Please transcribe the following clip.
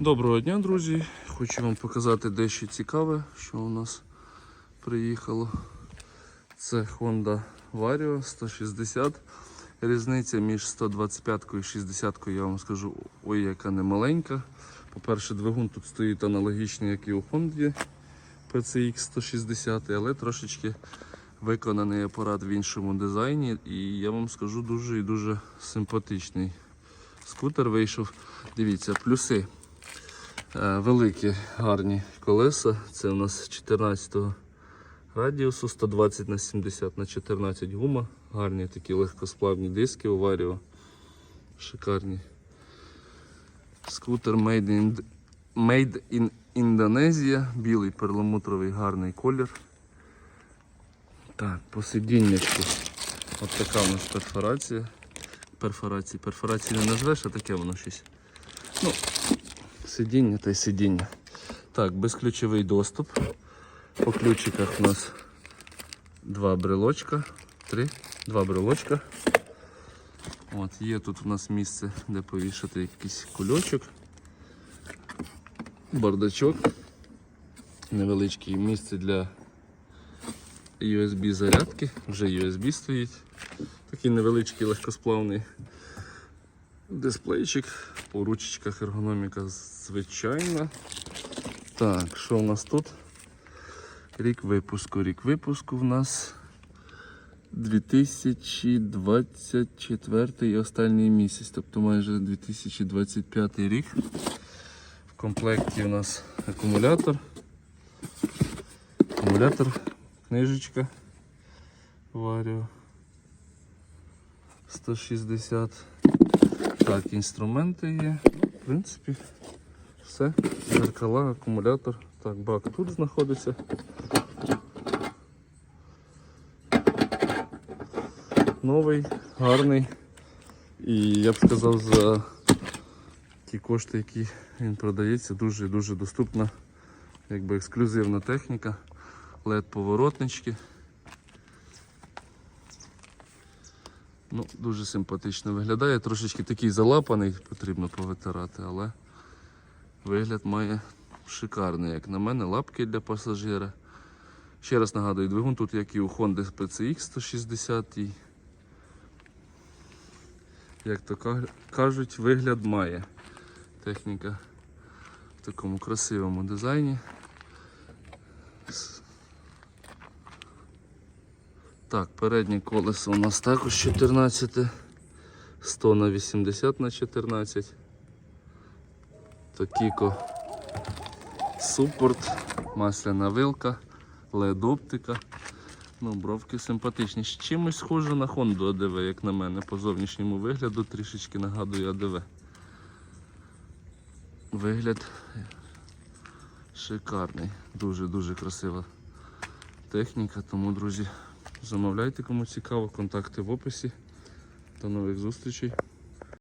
Доброго дня, друзі! Хочу вам показати дещо цікаве, що у нас приїхало. Це Honda Vario 160. Різниця між 125 і 60 я вам скажу, ой, яка не маленька. По-перше, двигун тут стоїть аналогічний, як і у Honda PCX 160, але трошечки виконаний апарат в іншому дизайні. І я вам скажу дуже і дуже симпатичний. Скутер вийшов. Дивіться, плюси. Е, Великі гарні колеса. Це у нас 14 радіусу 120 на 70 на 14 гума. Гарні такі легкосплавні диски у Vario. Шикарні. Скутер Made in, Made in Indonesia. Білий перламутровий гарний колір. Так, по сидіннячку. От така у нас перфорація. Перфорації. Перфорації не назвеш, а таке воно щось. Ну, Сидіння та й сидіння. Так, безключовий доступ. По ключиках у нас два брелочка. Три, два брелочка. От, є тут у нас місце, де повішати якийсь кульочок. Бардачок. Невеличке місце для USB зарядки. Вже USB стоїть. Такий невеличкий легкосплавний дисплейчик, по ручечках ергономіка звичайна. Так, що у нас тут? Рік випуску. Рік випуску в нас 2024 і останній місяць, тобто майже 2025 рік. В комплекті у нас акумулятор. Акумулятор, книжечка Vario 160. Так, інструменти є. В принципі, все. Зеркала, акумулятор. Так, бак тут знаходиться. Новий, гарний. І я б сказав, за ті кошти, які він продається, дуже-дуже доступна, якби ексклюзивна техніка, led поворотнички. Ну, Дуже симпатично виглядає. Трошечки такий залапаний, потрібно повитирати, але вигляд має шикарний, як на мене, лапки для пасажира. Ще раз нагадую, двигун тут, як і у Honda PCX 160. Як то кажуть, вигляд має. Техніка в такому красивому дизайні. Так, переднє колесо у нас також 14, 100 на 80 на 14. Токіко супорт, масляна вилка, LED оптика. Ну, бровки симпатичні. З Чимось схоже на Honda ADV, як на мене, по зовнішньому вигляду трішечки нагадує ADV. Вигляд шикарний, дуже-дуже красива техніка, тому, друзі. Замовляйте, кому цікаво, контакти в описі. До нових зустрічей.